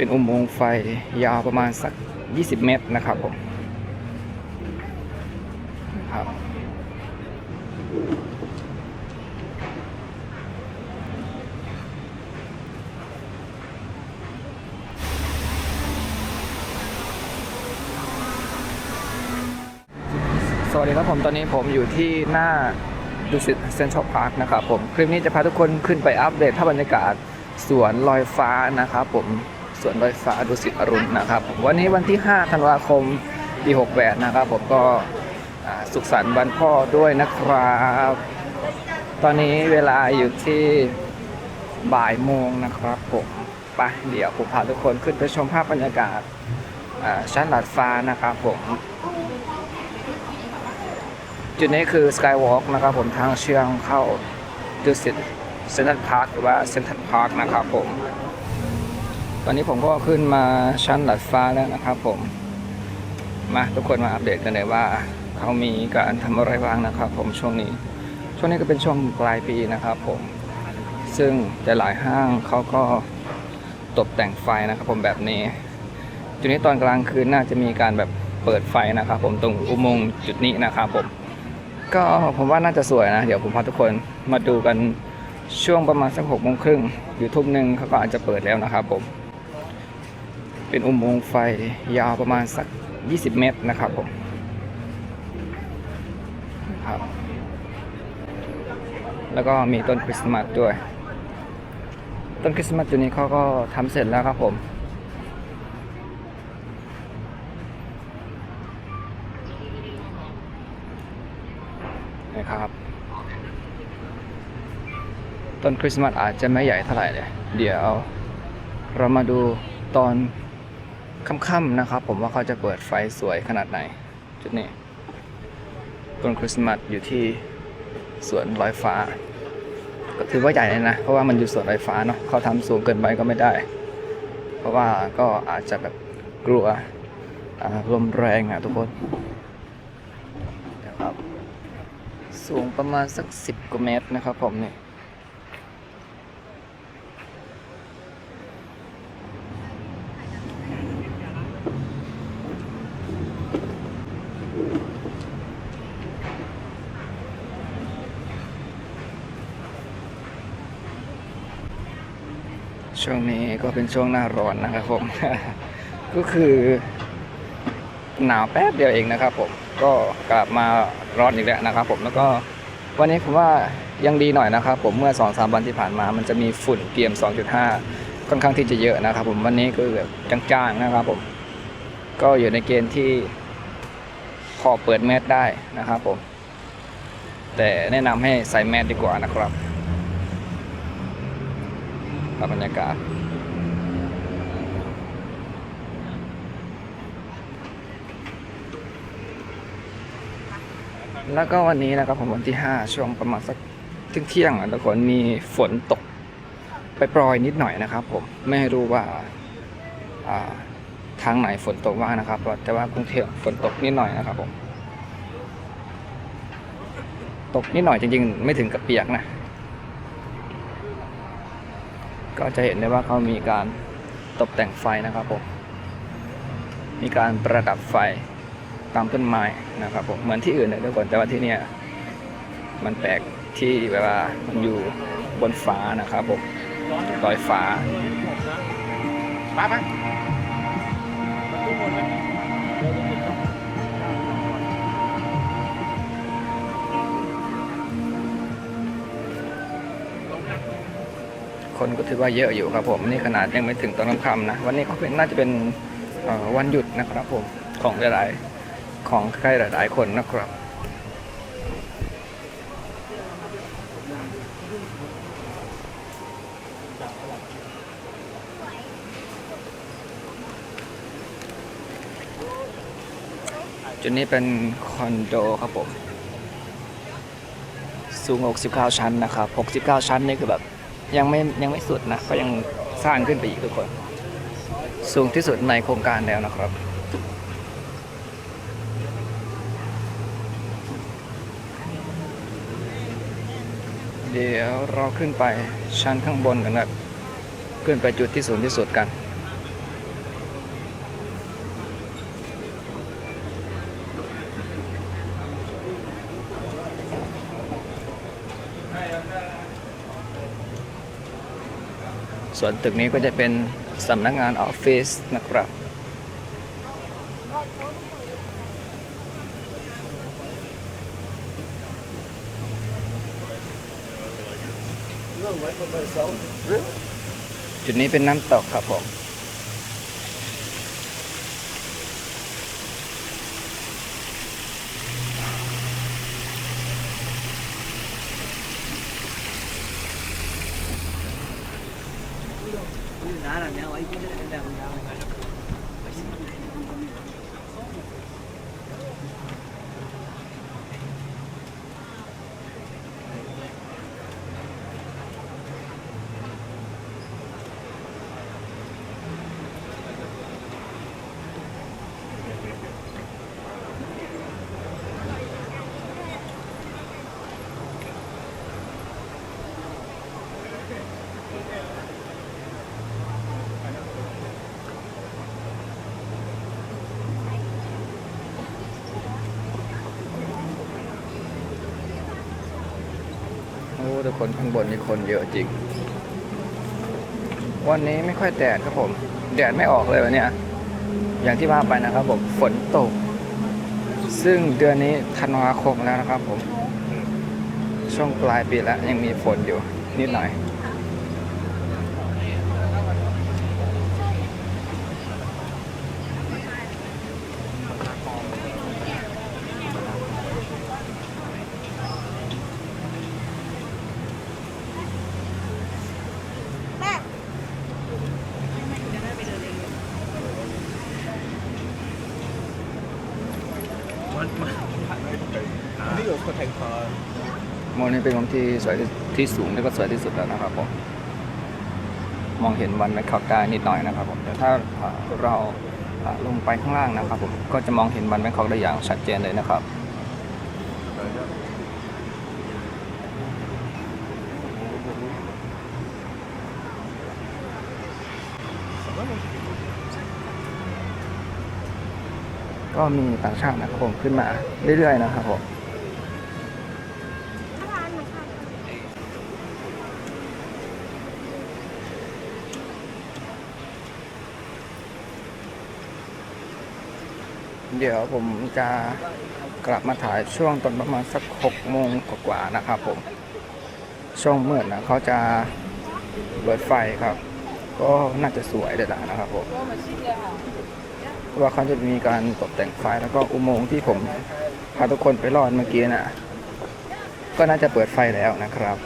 เป็นอุโมงค์ไฟยาวประมาณสัก 20 เมตรนะครับผมครับสวัสดีครับผมตอนนี้ผมอยู่ที่หน้าดุสิตเซ็นทรัลพาร์คนะครับผม คลิปนี้จะพาทุกคนขึ้นไปอัปเดตภาพบรรยากาศสวนลอยฟ้านะครับผม สวนลอยฟ้าดุสิตอรุณนะครับ วันนี้วันที่ 5 ธันวาคมปี68นะครับ ผมก็สุขสันต์วันพ่อด้วยนะครับ ตอนนี้เวลาอยู่ที่บ่ายโมงนะครับผมไปเดี๋ยวผมพาทุกคนขึ้นไปชมภาพบรรยากาศชั้นดาดฟ้านะครับผมจุดนี้คือ Skywalk นะครับผมทางเชื่อมเข้าดุสิตเซ็นทรัลพาร์คหรือว่าเซ็นทรัลพาร์คนะครับผม อนนี้ผมก็ขึ้นมาชั้นดาดฟ้าแล้วนะครับผม มาทุกคนมาอัปเดตกันเลยว่าเขามีการทำอะไรบ้างนะครับ ผมช่วงนี้ ช่วงนี้ก็เป็นช่วงปลายปีนะครับ ผม ซึ่งแต่หลายห้างเขาก็ตกแต่งไฟนะครับ ผมแบบนี้ จุดนี้ตอนกลางคืนน่าจะมีการแบบเปิดไฟนะครับ ผมตรงอุโมงค์จุดนี้นะครับผม ก็ผมว่าน่าจะสวยนะ เดี๋ยวผมพาทุกคนมาดูกันช่วงประมาณสักหกโมงครึ่งอยู่ทุ่มหนึ่งเขาก็อาจจะเปิดแล้วนะครับผม เป็นอุโมงค์ไฟยาวประมาณสัก 20 เมตรนะครับผมครับแล้วก็มีต้นคริสต์มาสด้วย ต้นคริสต์มาสตัวนี้เขาก็ทำเสร็จแล้วครับผม นะครับ ต้นคริสต์มาสอาจจะไม่ใหญ่เท่าไหร่เลย เดี๋ยวเรามาดูตอน ค่ำๆนะครับ ผมว่าเขาจะเปิดไฟสวยขนาดไหน จุดนี้ต้นคริสต์มาสอยู่ที่สวนลอยฟ้า ก็ถือว่าใหญ่เลยนะ เพราะว่ามันอยู่สวนลอยฟ้าเนาะเขาทำสูงเกินไปก็ไม่ได้ เพราะว่าก็อาจจะแบบกลัวลมแรงอะทุกคนนะครับ สูงประมาณสักสิบกว่าเมตรนะครับผมเนี่ย ช่วงนี้ก็เป็นช่วงหน้าร้อนนะครับผม ก็คือหนาวแป๊บเดียวเองนะครับผม ก็กลับมาร้อนอีกแล้วนะครับผม แล้วก็วันนี้ผมว่ายังดีหน่อยนะครับผม เมื่อ2อสวันที่ผ่านมา มันจะมีฝุ่น PM 2.5 ค่อนข้างที่จะเยอะนะครับผม วันนี้ก็แบบจางๆนะครับผม ก็อยู่ในเกณฑ์ที่พอเปิดแมสได้นะครับผม แต่แนะนำให้ใส่แมสดีกว่านะครับ ครับบรรยากาศแล้วก็วันนี้นะครับผมวันที่ 5 ช่วงประมาณสักเที่ยงๆอะทุกคนมีฝนตกไปปรอยนิดหน่อยนะครับ ผมไม่รู้ว่าอ่าทางไหนฝนตกบ้างนะครับ แต่ว่ากรุงเทพฝนตกนิดหน่อยนะครับผมตกนิดหน่อยจริงๆ ไม่ถึงกับเปียกนะ ก็จะเห็นได้ว่าเขามีการตกแต่งไฟนะครับผม มีการประดับไฟตามต้นไม้นะครับผม เหมือนที่อื่นเลยทุกคน แต่ว่าที่เนี่ยมันแปลกที่แบบว่ามันอยู่บนฟ้านะครับผมลอยฟ้าป้าปะ คนก็ถือว่าเยอะอยู่ครับผมนี่ขนาดยังไม่ถึงตอนค่ำๆนะวันนี้ก็เป็นน่าจะเป็นวันหยุดนะครับผมของหลายๆของใครหลาย ๆ คนนะครับจุดนี้เป็นคอนโดครับผม สูง 69 ชั้นนะครับ 69 ชั้นนี่คือแบบ ยังไม่ยังไม่สุดนะก็ยังสร้างขึ้นไปอีกทุกคน สูงที่สุดในโครงการแล้วนะครับเดี๋ยวเราขึ้นไปชั้นข้างบนกันนะขึ้นไปจุดที่สูงที่สุดกัน ส่วนตึกนี้ก็จะเป็นสำนักงานออฟฟิศนะครับ จุดนี้เป็นน้ำตกครับผม โอ้ แต่คนข้างบนนี่คนเยอะจริง วันนี้ไม่ค่อยแดดครับผม แดดไม่ออกเลยวันนี้อย่างที่ว่าไปนะครับผม ฝนตก ซึ่งเดือนนี้ธันวาคมแล้วนะครับผม ช่วงปลายปีแล้วยังมีฝนอยู่นิดหน่อย นี่เหรอคนแทงคอ โม นี่เป็นมุมที่สวยที่ที่สูงและก็สวยที่สุดแล้วนะครับผมมองเห็นวันแมคคอกได้นิดหน่อยนะครับผมแต่ถ้าเราลงไปข้างล่างนะครับผมก็จะมองเห็นวันแมคคอกได้อย่างชัดเจนเลยนะครับก็มีต่างชาตินะครับผมขึ้นมาเรื่อยๆนะครับผม เดี๋ยวผมจะกลับมาถ่ายช่วงตอนประมาณสักหกโมงกว่าๆนะครับผม ช่วงมืดนะเขาจะเปิดไฟครับ ก็น่าจะสวยเลยละนะครับผมว่าเขาจะมีการตกแต่งไฟแล้วก็อุโมงค์ที่ผมพาทุกคนไปรอดเมื่อกี้น่ะ ก็น่าจะเปิดไฟแล้วนะครับ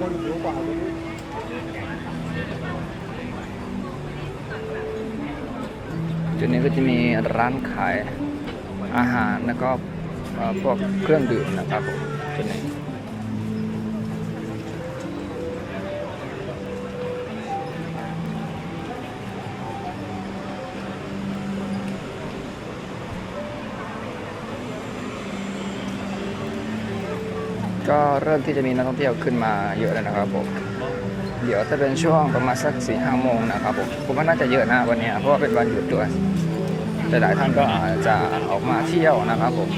คนหิวกว่าจุดนี้ก็จะมีร้านขายอาหารแล้วก็พวกเครื่องดื่มนะครับผมจุดนี้ ก็เริ่มที่จะมีนักท่องเที่ยวขึ้นมาเยอะแล้วนะครับผมเดี๋ยวจะเป็นช่วงประมาณสักสี่ห้าโมงนะครับผมผมว่าน่าจะเยอะนะวันนี้เพราะว่าเป็นวันหยุดด้วยแต่หลายท่านก็อาจจะออกมาเที่ยวนะครับผม